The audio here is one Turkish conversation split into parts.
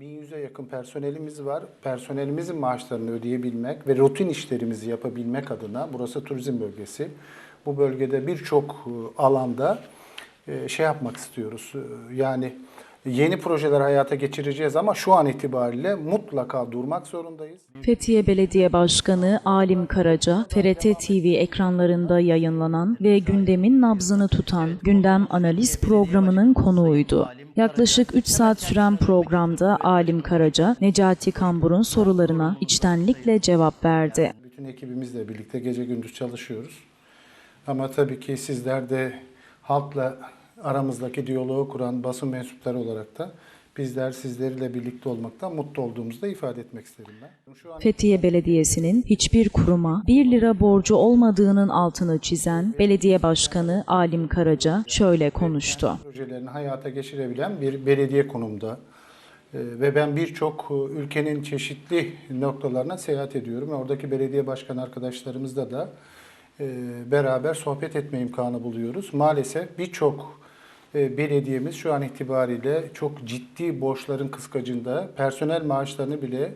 1100'e yakın personelimiz var. Personelimizin maaşlarını ödeyebilmek ve rutin işlerimizi yapabilmek adına burası turizm bölgesi. Bu bölgede birçok e, alanda e, şey yapmak istiyoruz. E, Yani yeni projeler hayata geçireceğiz ama şu an itibariyle mutlaka durmak zorundayız. Fethiye Belediye Başkanı Alim Karaca, TRT TV ekranlarında yayınlanan ve gündemin nabzını tutan Gündem Analiz programının konuğuydu. Yaklaşık 3 saat süren programda Alim Karaca, Necati Kambur'un sorularına içtenlikle cevap verdi. Bütün ekibimizle birlikte gece gündüz çalışıyoruz. Ama tabii ki sizler de halkla aramızdaki diyaloğu kuran basın mensupları olarak da bizler sizlerle birlikte olmaktan mutlu olduğumuzu da ifade etmek isterim ben. Şu an Fethiye Belediyesi'nin hiçbir kuruma 1 lira borcu olmadığının altını çizen Belediye Başkanı Alim Karaca şöyle konuştu. projelerini hayata geçirebilen bir belediye konumda. Ee, Ve ben birçok e, ülkenin çeşitli noktalarına seyahat ediyorum. Oradaki belediye başkan arkadaşlarımızla da e, beraber sohbet etme imkanı buluyoruz. Maalesef birçok e, belediyemiz şu an itibariyle çok ciddi borçların kıskacında personel maaşlarını bile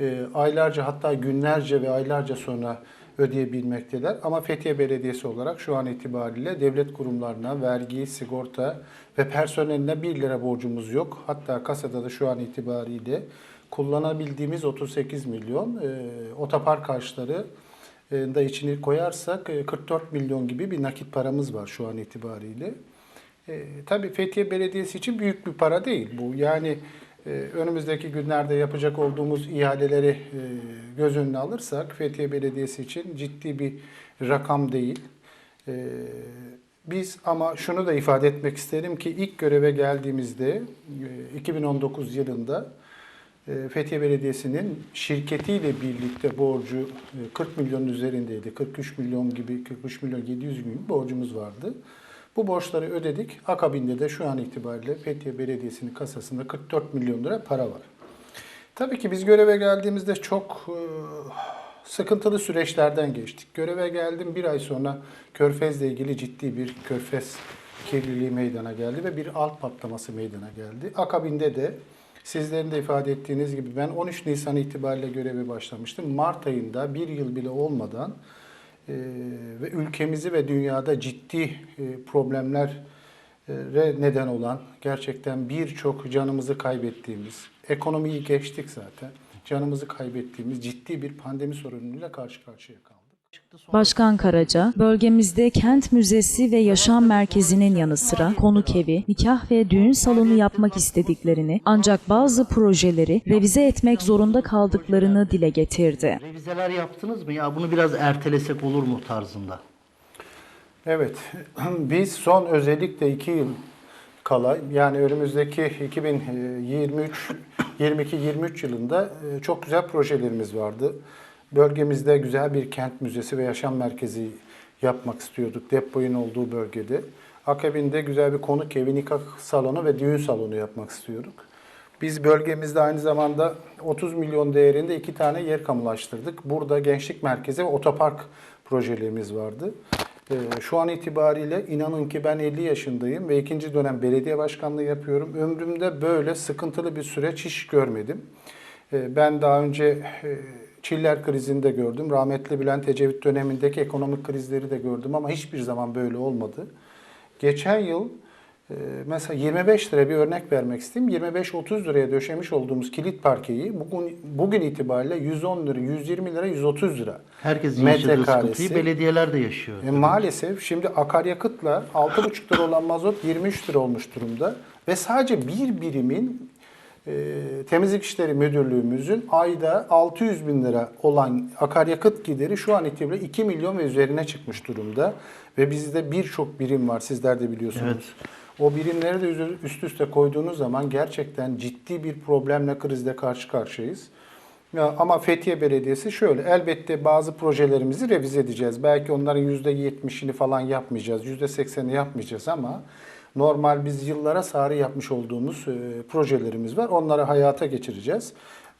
e, aylarca hatta günlerce ve aylarca sonra ödeyebilmekteler. Ama Fethiye Belediyesi olarak şu an itibariyle devlet kurumlarına vergi, sigorta ve personeline 1 lira borcumuz yok. Hatta kasada da şu an itibariyle kullanabildiğimiz 38 milyon e, otopark harçları e, da içini koyarsak e, 44 milyon gibi bir nakit paramız var şu an itibariyle. E, tabii Fethiye Belediyesi için büyük bir para değil bu. Yani e, önümüzdeki günlerde yapacak olduğumuz ihaleleri e, göz önüne alırsak Fethiye Belediyesi için ciddi bir rakam değil. E, biz ama şunu da ifade etmek isterim ki ilk göreve geldiğimizde e, 2019 yılında e, Fethiye Belediyesi'nin şirketiyle birlikte borcu e, 40 milyonun üzerindeydi. 43 milyon gibi, 43 milyon 700 gibi bir borcumuz vardı. Bu borçları ödedik. Akabinde de şu an itibariyle Fethiye Belediyesi'nin kasasında 44 milyon lira para var. Tabii ki biz göreve geldiğimizde çok e, sıkıntılı süreçlerden geçtik. Göreve geldim bir ay sonra Körfez'le ilgili ciddi bir Körfez kirliliği meydana geldi ve bir alt patlaması meydana geldi. Akabinde de sizlerin de ifade ettiğiniz gibi ben 13 Nisan itibariyle göreve başlamıştım. Mart ayında bir yıl bile olmadan ve ülkemizi ve dünyada ciddi e, problemlere neden olan gerçekten birçok canımızı kaybettiğimiz, ekonomiyi geçtik zaten, canımızı kaybettiğimiz ciddi bir pandemi sorunuyla karşı karşıya kaldık. Başkan Karaca, bölgemizde kent müzesi ve yaşam merkezinin yanı sıra konuk evi, nikah ve düğün salonu yapmak istediklerini ancak bazı projeleri revize etmek zorunda kaldıklarını dile getirdi. Revizeler yaptınız mı? Ya bunu biraz ertelesek olur mu tarzında? Evet, biz son özellikle iki yıl kala yani önümüzdeki 2023 22-23 yılında e, çok güzel projelerimiz vardı. Bölgemizde güzel bir kent müzesi ve yaşam merkezi yapmak istiyorduk depoyun olduğu bölgede. Akabinde güzel bir konuk evi, nikah salonu ve düğün salonu yapmak istiyorduk. Biz bölgemizde aynı zamanda 30 milyon değerinde iki tane yer kamulaştırdık. Burada gençlik merkezi ve otopark projelerimiz vardı. Ee, Şu an itibariyle inanın ki ben 50 yaşındayım ve ikinci dönem belediye başkanlığı yapıyorum. Ömrümde böyle sıkıntılı bir süreç hiç görmedim. Ee, Ben daha önce e, Çiller krizini de gördüm. Rahmetli Bülent Ecevit dönemindeki ekonomik krizleri de gördüm ama hiçbir zaman böyle olmadı. Geçen yıl e, mesela 25 lira bir örnek vermek isteyeyim. 25-30 liraya döşemiş olduğumuz kilit parkeyi bugün bugün itibariyle 110 lira, 120 lira, 130 lira. Herkesin yaşadığı sıkıntıyı belediyeler de yaşıyor. E, maalesef şimdi akaryakıtla 6,5 lira olan mazot 23 lira olmuş durumda. Ve sadece bir birimin temizlik işleri müdürlüğümüzün ayda 600 bin lira olan akaryakıt gideri şu an itibariyle 2 milyon ve üzerine çıkmış durumda. Ve bizde birçok birim var sizler de biliyorsunuz. O birimleri de üst üste koyduğunuz zaman gerçekten ciddi bir problemle krizle karşı karşıyayız. Ya ama Fethiye Belediyesi şöyle, elbette bazı projelerimizi revize edeceğiz. Belki onların %70'ini falan yapmayacağız, %80'ini yapmayacağız ama normal biz yıllara sarı yapmış olduğumuz e, projelerimiz var. Onları hayata geçireceğiz.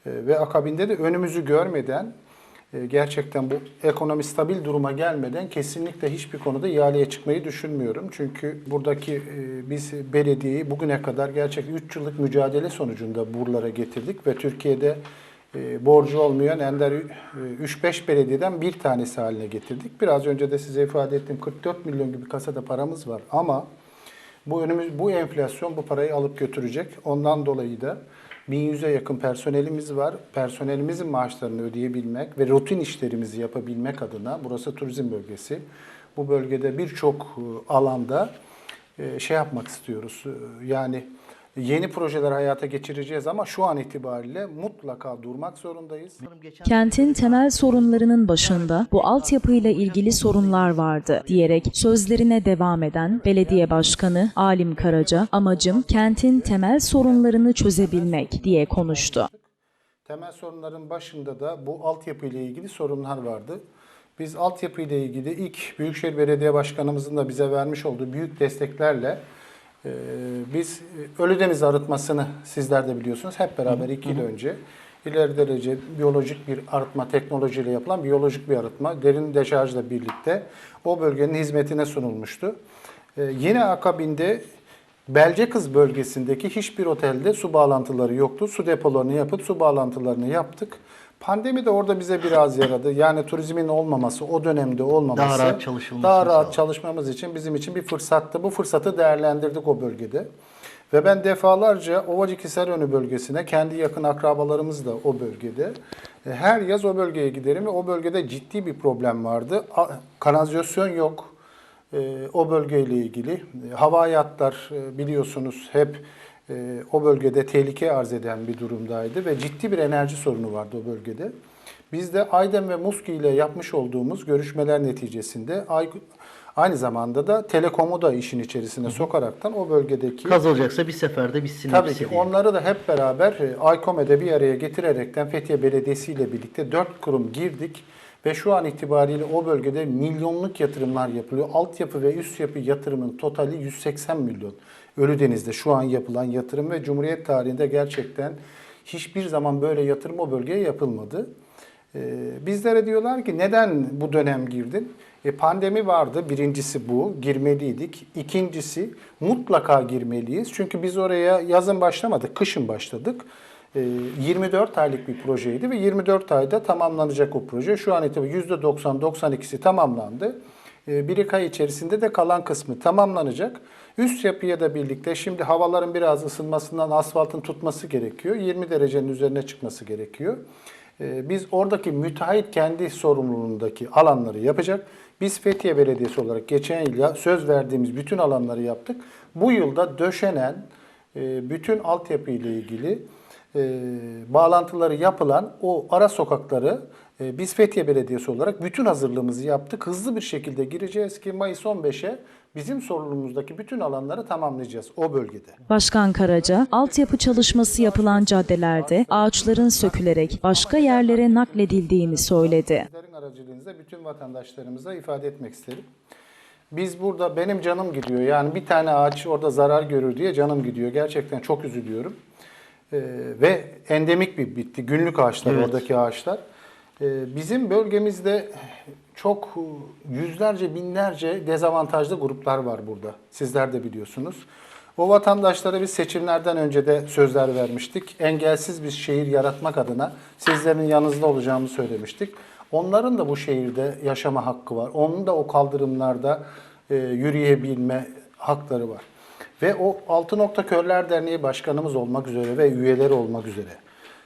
E, ve akabinde de önümüzü görmeden e, gerçekten bu ekonomi stabil duruma gelmeden kesinlikle hiçbir konuda ihaleye çıkmayı düşünmüyorum. Çünkü buradaki biz belediyeyi bugüne kadar gerçekten 3 yıllık mücadele sonucunda buralara getirdik ve Türkiye'de borcu olmayan ender e, 3-5 belediyeden bir tanesi haline getirdik. Biraz önce de size ifade ettim 44 milyon gibi kasada paramız var ama bu önümüz bu enflasyon bu parayı alıp götürecek. Ondan dolayı da 1100'e yakın personelimiz var. Personelimizin maaşlarını ödeyebilmek ve rutin işlerimizi yapabilmek adına burası turizm bölgesi. Bu bölgede birçok e, alanda e, şey yapmak istiyoruz. E, Yani yeni projeler hayata geçireceğiz ama şu an itibariyle mutlaka durmak zorundayız. Kentin temel sorunlarının başında bu altyapıyla ilgili sorunlar vardı diyerek sözlerine devam eden belediye başkanı Alim Karaca, amacım kentin temel sorunlarını çözebilmek diye konuştu. Temel sorunların başında da bu altyapı ile ilgili sorunlar vardı. Biz altyapı ile ilgili ilk Büyükşehir Belediye Başkanımızın da bize vermiş olduğu büyük desteklerle e, biz e, Ölüdeniz arıtmasını sizler de biliyorsunuz hep beraber iki yıl önce ileri derece biyolojik bir arıtma teknolojiyle yapılan biyolojik bir arıtma derin deşarjla birlikte o bölgenin hizmetine sunulmuştu. E, yine akabinde Belcekız bölgesindeki hiçbir otelde su bağlantıları yoktu. Su depolarını yapıp su bağlantılarını yaptık. Pandemi de orada bize biraz yaradı. Yani turizmin olmaması, o dönemde olmaması Daha rahat çalışılmasını daha rahat çalışmamız için bizim için bir fırsattı. Bu fırsatı değerlendirdik o bölgede. Ve ben defalarca Ovacık Hisarönü bölgesine, kendi yakın akrabalarımız da o bölgede. e, Her yaz o bölgeye giderim ve o bölgede ciddi bir problem vardı. Kanalizasyon yok. E, o bölgeyle ilgili. E, Hava hayatlar biliyorsunuz hep e, o bölgede tehlike arz eden bir durumdaydı ve ciddi bir enerji sorunu vardı o bölgede. Biz de Aydın ve Muski ile yapmış olduğumuz görüşmeler neticesinde Ay- aynı zamanda da Telekom'u da işin içerisine sokaraktan o bölgedeki Kazılacaksa bir seferde bitsin Tabii ki diye. onları da hep beraber e, AYKOME'de bir araya getirerekten Fethiye Belediyesi ile birlikte dört kurum girdik ve şu an itibariyle o bölgede milyonluk yatırımlar yapılıyor. Altyapı ve üst yapı yatırımın totali 180 milyon. Ölüdeniz'de şu an yapılan yatırım ve Cumhuriyet tarihinde gerçekten hiçbir zaman böyle yatırım o bölgeye yapılmadı. Ee, Bizlere diyorlar ki neden bu dönem girdin? E, pandemi vardı. Birincisi bu. Girmeliydik. İkincisi mutlaka girmeliyiz. Çünkü biz oraya yazın başlamadık. Kışın başladık. E, 24 aylık bir projeydi ve 24 ayda tamamlanacak o proje. Şu an itibariyle %90-92'si tamamlandı. E, bir iki ay içerisinde de kalan kısmı tamamlanacak. Üst yapıya da birlikte şimdi havaların biraz ısınmasından asfaltın tutması gerekiyor. 20 derecenin üzerine çıkması gerekiyor. Ee, Biz oradaki müteahhit kendi sorumluluğundaki alanları yapacak. Biz Fethiye Belediyesi olarak geçen yıl söz verdiğimiz bütün alanları yaptık. Bu yılda döşenen e, bütün altyapı ile ilgili e, bağlantıları yapılan o ara sokakları biz Fethiye Belediyesi olarak bütün hazırlığımızı yaptık. Hızlı bir şekilde gireceğiz ki Mayıs 15'e bizim sorumluluğumuzdaki bütün alanları tamamlayacağız o bölgede. Başkan Karaca, altyapı çalışması yapılan caddelerde ağaçların sökülerek başka yerlere nakledildiğini söyledi. Sizlerin aracılığınızla bütün vatandaşlarımıza ifade etmek isterim. Biz burada benim canım gidiyor. Yani bir tane ağaç orada zarar görür diye canım gidiyor. Gerçekten çok üzülüyorum. Ee, ve endemik bir bitti. Günlük ağaçlar Evet. oradaki ağaçlar. Ee, bizim bölgemizde çok yüzlerce binlerce dezavantajlı gruplar var burada. Sizler de biliyorsunuz. O vatandaşlara biz seçimlerden önce de sözler vermiştik. Engelsiz bir şehir yaratmak adına sizlerin yanınızda olacağımı söylemiştik. Onların da bu şehirde yaşama hakkı var. Onun da o kaldırımlarda e, yürüyebilme hakları var. Ve o Altı Nokta Körler Derneği başkanımız olmak üzere ve üyeleri olmak üzere,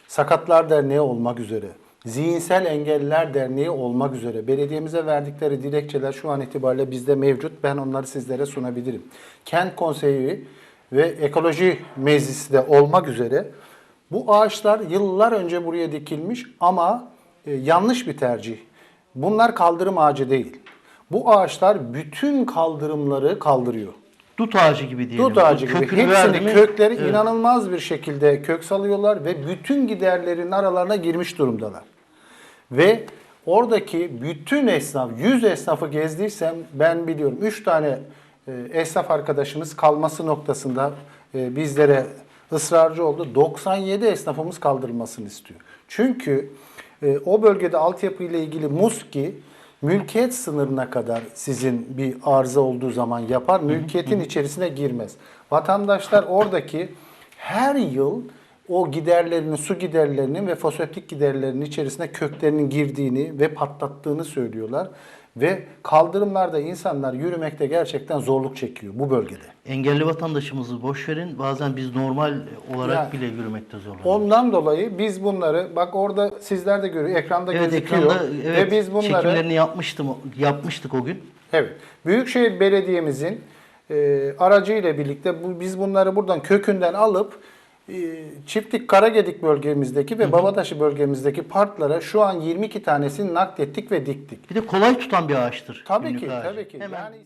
Sakatlar Derneği olmak üzere, Zihinsel Engelliler Derneği olmak üzere belediyemize verdikleri dilekçeler şu an itibariyle bizde mevcut. Ben onları sizlere sunabilirim. Kent Konseyi ve Ekoloji Meclisi de olmak üzere bu ağaçlar yıllar önce buraya dikilmiş ama e, yanlış bir tercih. Bunlar kaldırım ağacı değil. Bu ağaçlar bütün kaldırımları kaldırıyor. Dut ağacı gibi diyelim. Dut ağacı gibi. Kökünü Hepsini mi- kökleri Evet. inanılmaz bir şekilde kök salıyorlar ve bütün giderlerin aralarına girmiş durumdalar. Ve oradaki bütün esnaf, 100 esnafı gezdiysem ben biliyorum. 3 tane e, esnaf arkadaşımız kalması noktasında e, bizlere ısrarcı oldu. 97 esnafımız kaldırılmasını istiyor. Çünkü E, o bölgede altyapı ile ilgili MUSKİ mülkiyet sınırına kadar sizin bir arıza olduğu zaman yapar. Mülkiyetin içerisine girmez. Vatandaşlar oradaki her yıl o giderlerinin, su giderlerinin ve foseptik giderlerinin içerisine köklerinin girdiğini ve patlattığını söylüyorlar. Ve kaldırımlarda insanlar yürümekte gerçekten zorluk çekiyor bu bölgede. Engelli vatandaşımızı boş verin. Bazen biz normal olarak Yani- bile yürümekte zorlanıyoruz. Ondan dolayı biz bunları bak orada sizler de görüyor ekranda Evet gözüküyor ekranda evet, ve biz bunları çekimlerini yapmıştım yapmıştık o gün. evet Büyükşehir Belediye'mizin e, aracıyla birlikte bu, biz bunları buradan kökünden alıp Çiftlik Karagedik bölgemizdeki ve Babataşı bölgemizdeki parklara şu an 22 tanesini naklettik ve diktik. Bir de kolay tutan bir ağaçtır. Tabii ki, ağacı. tabii ki. Hemen Yani